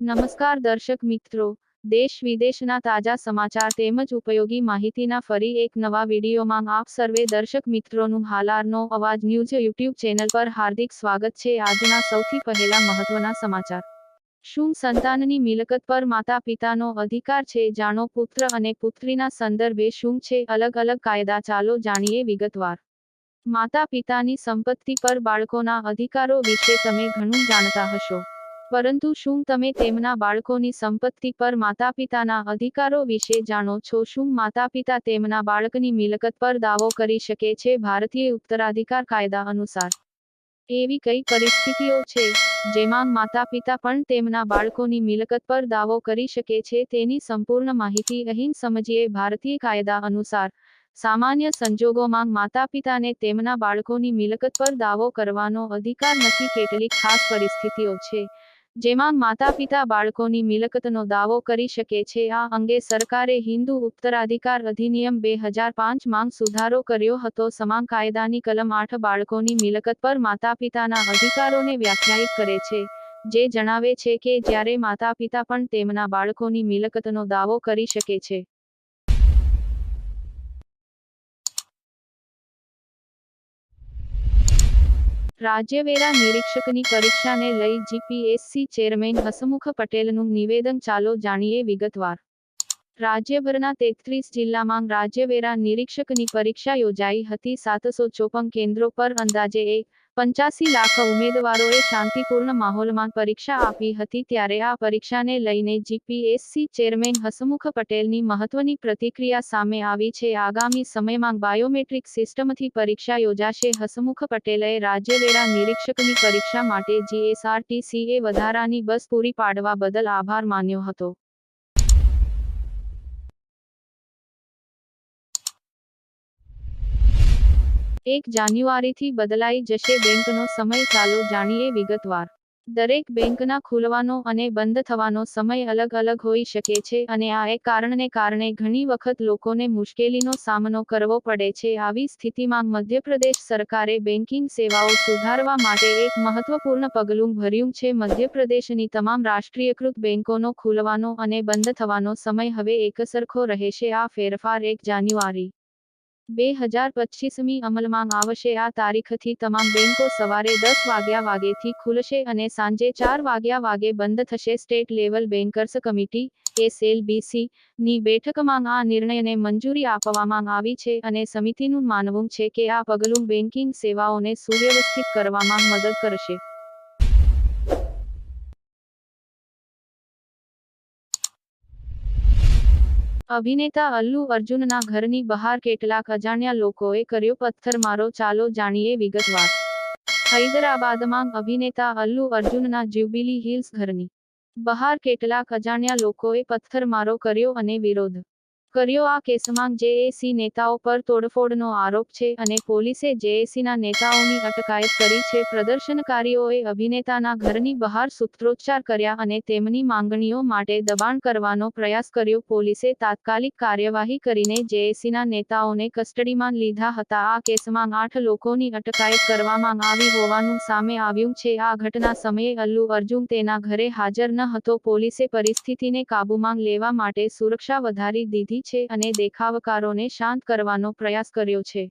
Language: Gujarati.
નમસ્કાર દર્શક મિત્રો, દેશ વિદેશના તાજા સમાચાર તેમજ ઉપયોગી માહિતીના ફરી એક નવા વિડીયોમાં આપ સર્વે દર્શક મિત્રોનું હાલારનો અવાજ ન્યૂઝ યુટ્યુબ ચેનલ પર હાર્દિક સ્વાગત છે. આજના સૌથી પહેલા મહત્વના સમાચાર. શું સંતાનની મિલકત પર માતા પિતાનો અધિકાર છે? જાણો પુત્ર અને પુત્રીના સંદર્ભે શું છે? અલગ અલગ કાયદા ચાલો જાણીએ વિગતવાર. માતા પિતાની સંપત્તિ પર બાળકોના અધિકારો વિશે તમે ઘણું જાણતા હશો. પરંતુ શું તમે તેમના બાળકોની સંપત્તિ પર માતા પિતાના અધિકારો વિશે જાણો છો? શું માતા પિતા તેમના બાળકની મિલકત પર દાવો કરી શકે છે? ભારતીય ઉત્તરાધિકાર કાયદા અનુસાર એવી કઈ પરિસ્થિતિઓ છે જેમાં માતા પિતા પણ તેમના બાળકોની મિલકત પર દાવો કરી શકે છે? તેની સંપૂર્ણ માહિતી અહીં સમજીએ. ભારતીય કાયદા અનુસાર સામાન્ય સંજોગોમાં માતા પિતાને તેમના બાળકોની મિલકત પર દાવો કરવાનો અધિકાર નથી. કેટલીક ખાસ પરિસ્થિતિઓ છે જેમાં માતા પિતા બાળકોની મિલકતનો દાવો કરી શકે છે. આ અંગે સરકારે હિન્દુ ઉત્તરાધિકાર અધિનિયમ બે હજાર પાંચમાં સુધારો કર્યો હતો. સમાન કાયદાની કલમ આઠ બાળકોની મિલકત પર માતા પિતાના અધિકારોને વ્યાખ્યાયિત કરે છે, જે જણાવે છે કે જ્યારે માતા પિતા પણ તેમના બાળકોની મિલકતનો દાવો કરી શકે છે. રાજ્યવેરા નિરીક્ષકની પરીક્ષાને લઈ જીપીએસસી ચેરમેન હસમુખ પટેલનું નિવેદન ચાલો જાણીએ વિગતવાર. રાજ્યભરના તેત્રીસ જિલ્લામાં રાજ્યવેરા નિરીક્ષકની પરીક્ષા યોજાઈ હતી. સાતસો ચોપન કેન્દ્રો પર અંદાજે એક પંચાસી લાખ ઉમેદવારોએ શાંતિપૂર્ણ માહોલમાં પરીક્ષા આપી હતી. ત્યારે આ પરીક્ષાને લઈને જીપીએસસી ચેરમેન હસમુખ પટેલની મહત્વની પ્રતિક્રિયા સામે આવી છે. આગામી સમયમાં બાયોમેટ્રિક સિસ્ટમથી પરીક્ષા યોજાશે. હસમુખ પટેલે રાજ્યવેરા નિરીક્ષકની પરીક્ષા માટે જીએસઆરટીસીએ વધારાની બસ પૂરી પાડવા બદલ આભાર માન્યો હતો. એક જાન્યુઆરીથી બદલાઈ જશે બેંકનો સમય ચાલો જાણીએ વિગતવાર. દરેક બેંકના ખુલવાનો અને બંધ થવાનો સમય અલગ અલગ હોઈ શકે છે અને આ એક કારણને કારણે ઘણી વખત લોકોને મુશ્કેલીનો સામનો કરવો પડે છે. આવી સ્થિતિમાં મધ્યપ્રદેશ સરકારે બેન્કિંગ સેવાઓ સુધારવા માટે એક મહત્વપૂર્ણ પગલું ભર્યું છે. મધ્યપ્રદેશની તમામ રાષ્ટ્રીયકૃત બેંકોનો ખુલવાનો અને બંધ થવાનો સમય હવે એકસરખો રહેશે. આ ફેરફાર એક જાન્યુઆરી બે હજાર પચીસમી અમલમાં આવશે. આ તારીખથી તમામ બેંકો સવારે દસ વાગ્યા વાગેથી ખુલશે અને સાંજે ચાર વાગ્યા વાગે બંધ થશે. State level bankers committee SLBC ની બેઠકમાં આ નિર્ણયને મંજૂરી આપવામાં આવી છે અને સમિતિનું માનવું છે કે આ પગલું બેન્કિંગ સેવાઓને સુવ્યવસ્થિત કરવામાં મદદ કરશે. અભિનેતા અલ્લુ અર્જુનના ઘરની બહાર કેટલાક અજાણ્યા લોકોએ કર્યો પથ્થરમારો. ચાલો જાણીએ વિગતવાર. હૈદરાબાદમાં અભિનેતા અલ્લુ અર્જુનના જ્યુબિલી હિલ્સ ઘરની બહાર કેટલાક અજાણ્યા લોકોએ પથ્થરમારો કર્યો અને વિરોધ કર્યો આ કેસમાં જેએસી નેતાઓ પર તોડફોડનો આરોપ છે અને પોલીસે જેએસીના નેતાઓની અટકાયત કરી છે. પ્રદર્શનકારીઓએ અભિનેતાના ઘરની બહાર સૂત્રોચ્ચાર કર્યા અને તેમની માંગણીઓ માટે દબાણ કરવાનો પ્રયાસ કર્યો. પોલીસે તાત્કાલિક કાર્યવાહી કરીને જેએસીના નેતાઓને કસ્ટડીમાં લીધા હતા. આ કેસમાં આઠ લોકોની અટકાયત કરવામાં આવી હોવાનું સામે આવ્યું છે. આ ઘટના સમયે અલ્લુ અર્જુન તેના ઘરે હાજર ન હતો. પોલીસે પરિસ્થિતિને કાબૂમાં લેવા માટે સુરક્ષા વધારી દીધી છે અને દેખાવકારોને શાંત કરવાનો પ્રયાસ કર્યો છે.